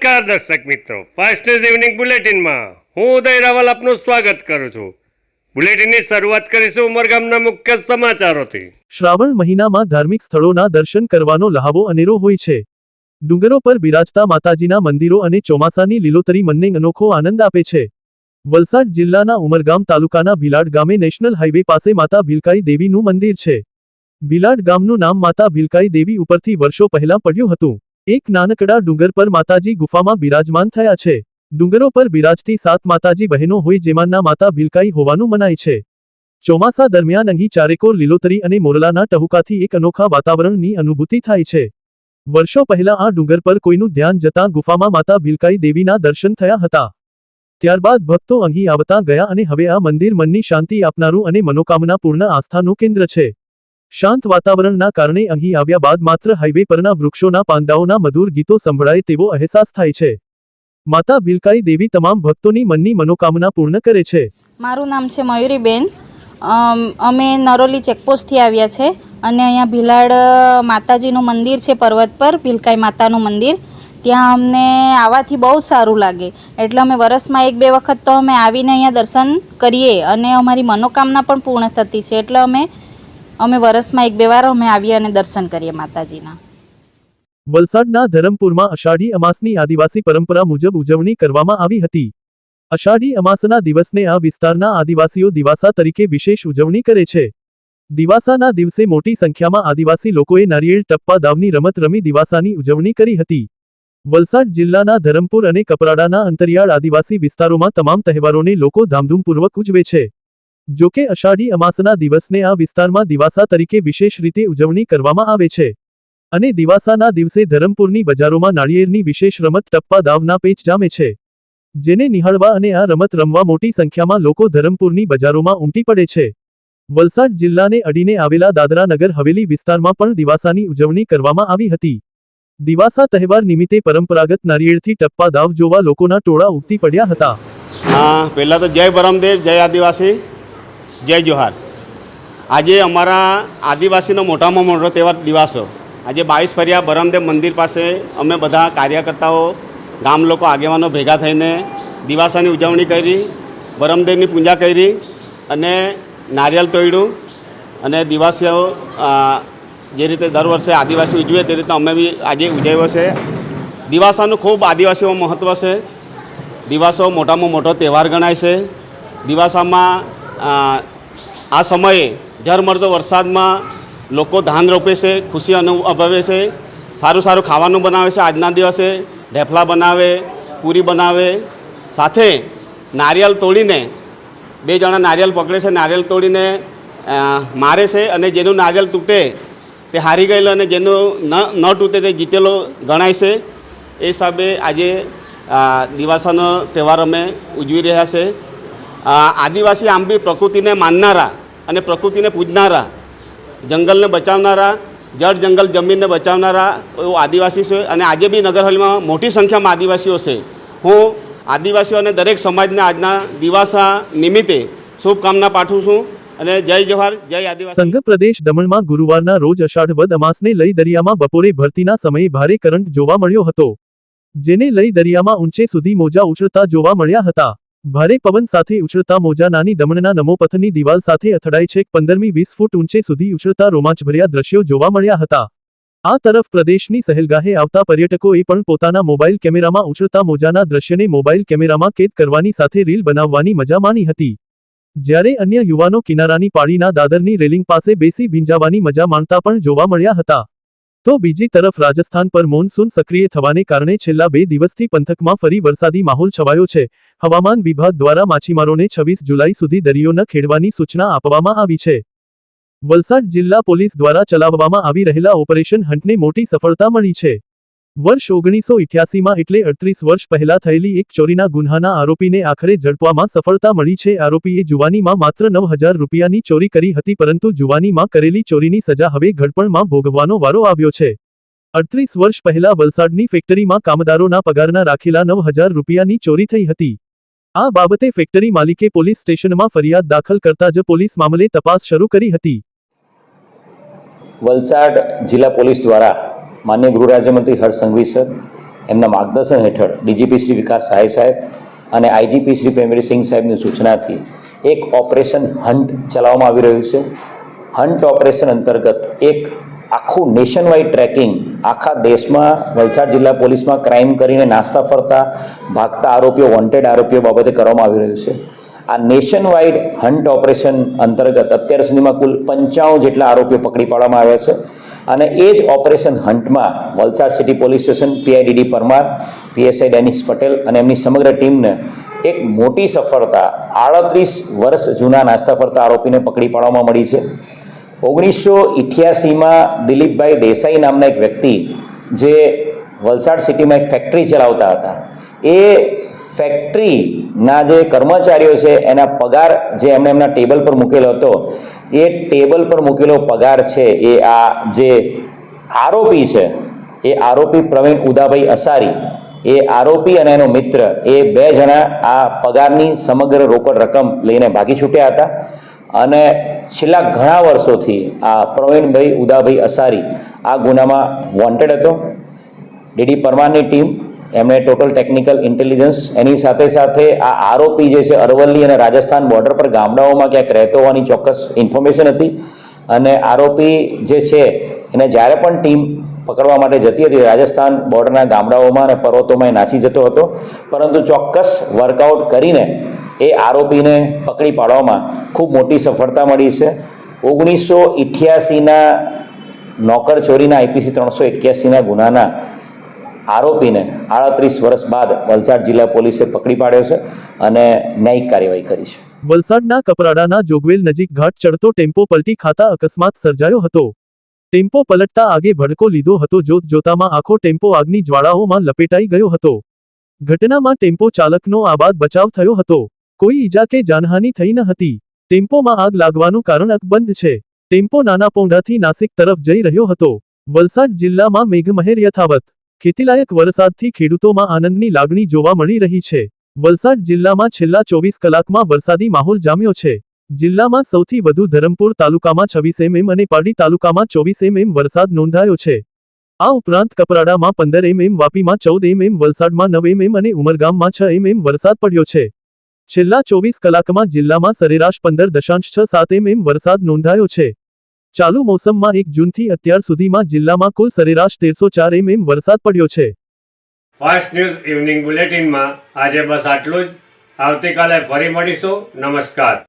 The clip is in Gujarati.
નમસ્કાર દર્શક મિત્રો. ફાસ્ટ ઇવનિંગ બુલેટિનમાં હું ઉદય રાવલ આપનું સ્વાગત કરું છું. બુલેટિનની શરૂઆત કરીશું ઉમરગામના મુખ્ય સમાચારોથી. શ્રાવણ મહિનામાં ધાર્મિક સ્થળોના દર્શન કરવાનો લહાવો અનેરો હોય છે. ડુંગરો પર બિરાજતા માતાજીના મંદિરો અને ચોમાસાની લીલોતરી મનને અનોખો આનંદ આપે છે. વલસાડ જિલ્લાના ઉમરગામ તાલુકાના ભીલાડ ગામે નેશનલ હાઈવે પાસે માતા ભીલકાઈ દેવીનું મંદિર છે. ભીલાડ ગામનું નામ માતા ભીલકાઈ દેવી ઉપરથી વર્ષો પહેલા પડ્યું હતું. એક નાનકડા ડુંગર પર માતાજી ગુફામાં બિરાજમાન થયા છે. ડુંગરો પર બિરાજતી સાત માતાજી બહેનો હોય જેમાંના માતા ભીલકાઈ હોવાનું મનાય છે. ચોમાસા દરમિયાન અહીં ચારેકોર લીલોતરી અને મોરલાના ટહુકાથી એક અનોખા વાતાવરણની અનુભૂતિ થાય છે. વર્ષો પહેલા આ ડુંગર પર કોઈનું ધ્યાન જતાં ગુફામાં માતા ભીલકાઈ દેવીના દર્શન થયા હતા. ત્યારબાદ ભક્તો અહીં આવતા ગયા અને હવે આ મંદિર મનની શાંતિ આપનારું અને મનોકામનાપૂર્ણ આસ્થાનું કેન્દ્ર છે. શાંત વાતાવરણના કારણે અહીં આવ્યા બાદ માત્ર હાઈવે પરના વૃક્ષોના પાંદાઓના મધુર ગીતો સંભળાય તેવો અહેસાસ થાય છે. માતા ભીલકાઈ દેવી તમામ ભક્તોની મનની મનોકામના પૂર્ણ કરે છે. મારું નામ છે મયુરીબેન. અમે નરોલી ચેકપોસ્ટથી આવ્યા છે અને અહીંયા ભીલાડ માતાજીનું મંદિર છે પર્વત પર ભીલકાઈ માતાનું મંદિર. ત્યાં અમને આવવાથી બહુ સારું લાગે. એટલે અમે વરસમાં એક બે વખત તો અમે આવીને અહીંયા દર્શન કરીએ અને અમારી મનોકામના પણ પૂર્ણ થતી છે. એટલે અમે અમે વરસમાં એક બે વાર અમે આવીએ અને દર્શન કરીએ માતાજીના. વલસાડના ધરમપુરમાં અષાઢી અમાસની આદિવાસી પરંપરા મુજબ ઉજવણી કરવામાં આવી હતી. અષાઢી અમાસના દિવસને આ વિસ્તારના આદિવાસીઓ દિવાસા તરીકે વિશેષ ઉજવણી કરે છે. દિવાસાના દિવસે મોટી સંખ્યામાં આદિવાસી લોકોએ નારિયેળ, ટપ્પા, દાવની રમત રમી દિવાસાની ઉજવણી કરી હતી. વલસાડ જિલ્લાના ધરમપુર અને કપરાડાના અંતરિયાળ આદિવાસી વિસ્તારોમાં તમામ તહેવારોને લોકો ધામધૂમપૂર્વક ઉજવે છે. જોકે અષાઢી અમાસના દિવસને આ વિસ્તારમાં દિવાસા તરીકે વિશેષ રીતે ઉજવણી કરવામાં આવે છે. અને દિવાસાના દિવસે ધરમપુરની બજારોમાં નાળિયેરની વિશેષ રમત ટપ્પા દાવના પેચ જામે છે. જેને નિહાળવા અને આ રમત રમવા મોટી સંખ્યામાં લોકો ધરમપુરની બજારોમાં ઉમટી પડે છે. વલસાડ જિલ્લાને અડીને આવેલા દાદરા નગર હવેલી વિસ્તારમાં પણ દિવાસાની ઉજવણી કરવામાં આવી હતી. દિવાસા તહેવાર નિમિત્તે પરંપરાગત નારિયેળથી ટપ્પા દાવ જોવા લોકોના ટોળા ઉગતી પડ્યા હતા. હા તો જય પરમદેવ, જય આદિવાસી. જય જોહાર. આજે અમારા આદિવાસીનો મોટામાં મોટો તહેવાર દિવાસો આજે બાવીસ ફરિયા બરમદેવ મંદિર પાસે અમે બધા કાર્યકર્તાઓ, ગામ લોકો, આગેવાનો ભેગા થઈને દિવાસાની ઉજવણી કરી, બરમદેવની પૂજા કરી અને નારિયેલ તોડ્યું અને દિવાસીઓ જે રીતે દર વર્ષે આદિવાસી ઉજવે તે રીતે અમે બી આજે ઉજવ્યો છે. દિવાસાનું ખૂબ આદિવાસીઓ મહત્ત્વ છે. દિવાસો મોટામાં મોટો તહેવાર ગણાય છે. દિવાસામાં આ સમયે ઝરમરતો વરસાદમાં લોકો ધાન રોપે છે, ખુશી અનુભવે છે, સારું સારું ખાવાનું બનાવે છે, આજના દિવસે ઢેફલા બનાવે, પૂરી બનાવે. સાથે નારિયેળ તોડીને, બે જણા નારિયેળ પકડે છે નારિયેળ તોડીને મારે છે અને જેનું નારિયેલ તૂટે તે હારી ગયેલો અને જેનું ન ન તૂટે તે જીતેલો ગણાય છે. એ હિસાબે આજે દિવાસાનો તહેવાર અમે ઉજવી રહ્યા છે. આદિવાસી આમ બી પ્રકૃતિને માનનારા અને પ્રકૃતિને પૂજનારા, જંગલને બચાવનારા, જળ જંગલ જમીનને બચાવનારા એવો આદિવાસી છે અને આજે બી નગરહલીમાં મોટી સંખ્યામાં આદિવાસીઓ છે. હું આદિવાસીઓ અને દરેક સમાજને આજના દિવાસા નિમિત્તે શુભકામના પાઠવું છું અને જય જવાહર, જય આદિવાસી. સંઘ પ્રદેશ દમણમાં ગુરુવારના રોજ અષાઢ વદ અમાસને લઈ દરિયામાં બપોરે ભરતીના સમયે ભારે કરંટ જોવા મળ્યો હતો. જેને લઈ દરિયામાં ઊંચે સુધી મોજા ઉછળતા જોવા મળ્યા હતા. ભારે પવન સાથે ઉછળતા મોજા, નાની દમણના નમોપથની દિવાલ સાથે અથડાઈ છેક પંદરમી વીસ ફૂટ ઊંચે સુધી ઉછળતા રોમાંચભર્યા દ્રશ્યો જોવા મળ્યા હતા. આ તરફ પ્રદેશની સહેલગાહે આવતા પર્યટકોએ પણ પોતાના મોબાઈલ કેમેરામાં ઉછળતા મોજાના દ્રશ્યને મોબાઈલ કેમેરામાં કેદ કરવાની સાથે રીલ બનાવવાની મજા માણી હતી. જ્યારે અન્ય યુવાનો કિનારાની પાળીના દાદરની રેલિંગ પાસે બેસી ભીંજાવાની મજા માણતા પણ જોવા મળ્યા હતા. તો બીજી તરફ રાજસ્થાન પર મોનસૂન સક્રિય થવાને કારણે છેલ્લા બે દિવસથી પંથકમાં ફરી વરસાદી માહોલ છવાયો છે. હવામાન વિભાગ દ્વારા માછીમારોને છવ્વીસ જુલાઈ સુધી દરિયો ન ખેડવાની સૂચના આપવામાં આવી છે. વલસાડ જિલ્લા પોલીસ દ્વારા ચલાવવામાં આવી રહેલા ઓપરેશન હન્ટને મોટી સફળતા મળી છે. વર્ષ ઓગણીસો ઇઠ્યાસીમાં એટલે અડત્રીસ વર્ષ પહેલા થયેલી એક ચોરીના ગુન્હાના આરોપીને આખરે ઝડપવામાં સફળતા મળી છે. આરોપીએ જુવાનીમાં માત્ર નવ હજાર રૂપિયાની ચોરી કરી હતી, પરંતુ જુવાનીમાં કરેલી ચોરીની સજા હવે ઘડપણમાં ભોગવવાનો વારો આવ્યો છે. અડત્રીસ વર્ષ પહેલા વલસાડની ફેક્ટરીમાં કામદારોના પગારના રાખેલા નવ હજાર રૂપિયાની ચોરી થઈ હતી. આ બાબતે ફેક્ટરી માલિકે પોલીસ સ્ટેશનમાં ફરિયાદ દાખલ કરતા જ પોલીસ મામલે તપાસ શરૂ કરી હતી. વલસાડ જિલ્લા પોલીસ દ્વારા માન્ય ગૃહ રાજ્યમંત્રી હર્ષ સંઘવી સર, એમના માર્ગદર્શન હેઠળ ડીજીપી શ્રી વિકાસ સહાય સાહેબ અને આઈજીપી શ્રી પ્રેમવીરસિંહ સાહેબની સૂચનાથી એક ઓપરેશન હન્ટ ચલાવવામાં આવી રહ્યું છે. હન્ટ ઓપરેશન અંતર્ગત એક આખું નેશન ટ્રેકિંગ આખા દેશમાં, વલસાડ જિલ્લા પોલીસમાં ક્રાઇમ કરીને નાસ્તા ફરતા, ભાગતા આરોપીઓ વોન્ટેડ આરોપીઓ બાબતે કરવામાં આવી રહ્યું છે. આ નેશન વાઇડ હન્ટ ઓપરેશન અંતર્ગત અત્યાર સુધીમાં કુલ પંચાણું જેટલા આરોપીઓ પકડી પાડવામાં આવ્યા છે. અને એ જ operation હન્ટમાં Valsad city police station PI DD Parmar PSI Dennis Patel અને એમની સમગ્ર ટીમને એક મોટી સફળતા, આડત્રીસ વર્ષ જૂના નાસ્તા ફરતા આરોપીને પકડી પાડવામાં મળી છે. ઓગણીસો ઇઠ્યાસીમાં દિલીપભાઈ દેસાઈ નામના એક વ્યક્તિ જે વલસાડ સિટીમાં એક ફેક્ટરી ચલાવતા હતા, એ ફેક્ટરીના જે કર્મચારીઓ છે, એના પગાર જે એમણે એમના ટેબલ પર મૂકેલો હતો, એ ટેબલ પર મૂકેલો પગાર છે, એ આ જે આરોપી છે, એ આરોપી પ્રવીણ ઉદાભાઈ અસારી, એ આરોપી અને એનો મિત્ર, એ બે જણા આ પગારની સમગ્ર રોકડ રકમ લઈને ભાગી છૂટ્યા હતા. અને છેલ્લા ઘણા વર્ષોથી આ પ્રવીણભાઈ ઉદાભાઈ અસારી આ ગુનામાં વોન્ટેડ હતો. ડીડી પરમારની ટીમ એમણે ટોટલ ટેકનિકલ ઇન્ટેલિજન્સ એની સાથે સાથે આ આરોપી જે છે અરવલ્લી અને રાજસ્થાન બોર્ડર પર ગામડાઓમાં ક્યાંક રહેતો હોવાની ચોક્કસ ઇન્ફોર્મેશન હતી. અને આરોપી જે છે, એને જ્યારે પણ ટીમ પકડવા માટે જતી હતી, રાજસ્થાન બોર્ડરના ગામડાઓમાં અને પર્વતોમાં એ નાસી જતો હતો. પરંતુ ચોક્કસ વર્કઆઉટ કરીને એ આરોપીને પકડી પાડવામાં ખૂબ મોટી સફળતા મળી છે. ઓગણીસો ઇઠ્યાસીના નોકર ચોરીના આઈપીસી ત્રણસો એક્યાસીના ગુનાના આરોપીને આડત્રીસ વર્ષ બાદ વલસાડ જિલ્લા પોલીસે પકડી પાડ્યો છે અને ન્યાયિક કાર્યવાહી કરી છે. વલસાડના કપરાડાના જોગવેલ નજીક ઘાટ ચડતો ટેમ્પો પલટી ખાતા અકસ્માત સર્જાયો હતો. ટેમ્પો પલટતા આગે ભડકો લીધો હતો જોત જોતામાં આખો ટેમ્પો આગની જ્વાળાઓમાં લપેટાઈ ગયો હતો. ઘટનામાં ટેમ્પો ચાલકનો આબાદ બચાવ થયો હતો. કોઈ ઈજા કે જાનહાનિ થઈ ન હતી. ટેમ્પોમાં આગ લાગવાનું કારણ અકબંધ છે. ટેમ્પો નાના પોંઢાથી નાસિક તરફ જઈ રહ્યો હતો. વલસાડ જિલ્લામાં મેઘમહેર યથાવત ખેતીલાયક વરસાદથી ખેડૂતોમાં આનંદની લાગણી જોવા મળી રહી છે. વલસાડ જિલ્લામાં છેલ્લા ચોવીસ કલાકમાં વરસાદી માહોલ જામ્યો છે. જિલ્લામાં સૌથી વધુ ધરમપુર તાલુકામાં છવ્વીસ એમએમ અને પાડી તાલુકામાં ચોવીસ એમએમ વરસાદ નોંધાયો છે. આ ઉપરાંત કપરાડામાં પંદર એમએમ, વાપીમાં ચૌદ એમએમ, વલસાડમાં નવ એમએમ અને ઉમરગામમાં છ એમએમ વરસાદ પડ્યો છે. છેલ્લા ચોવીસ કલાકમાં જિલ્લામાં સરેરાશ પંદર દશાંશ છ સાત એમએમ વરસાદ નોંધાયો છે. ચાલુ મોસમમાં એક જૂનથી અત્યાર સુધીમાં જિલ્લામાં કુલ સરેરાશ તેરસો ચાર એમએમ વરસાદ પડ્યો છે. ફાસ્ટ ન્યૂઝ ઇવનિંગ બુલેટિનમાં આજે બસ આટલું જ. આવતીકાલે ફરી મળીશું. નમસ્કાર.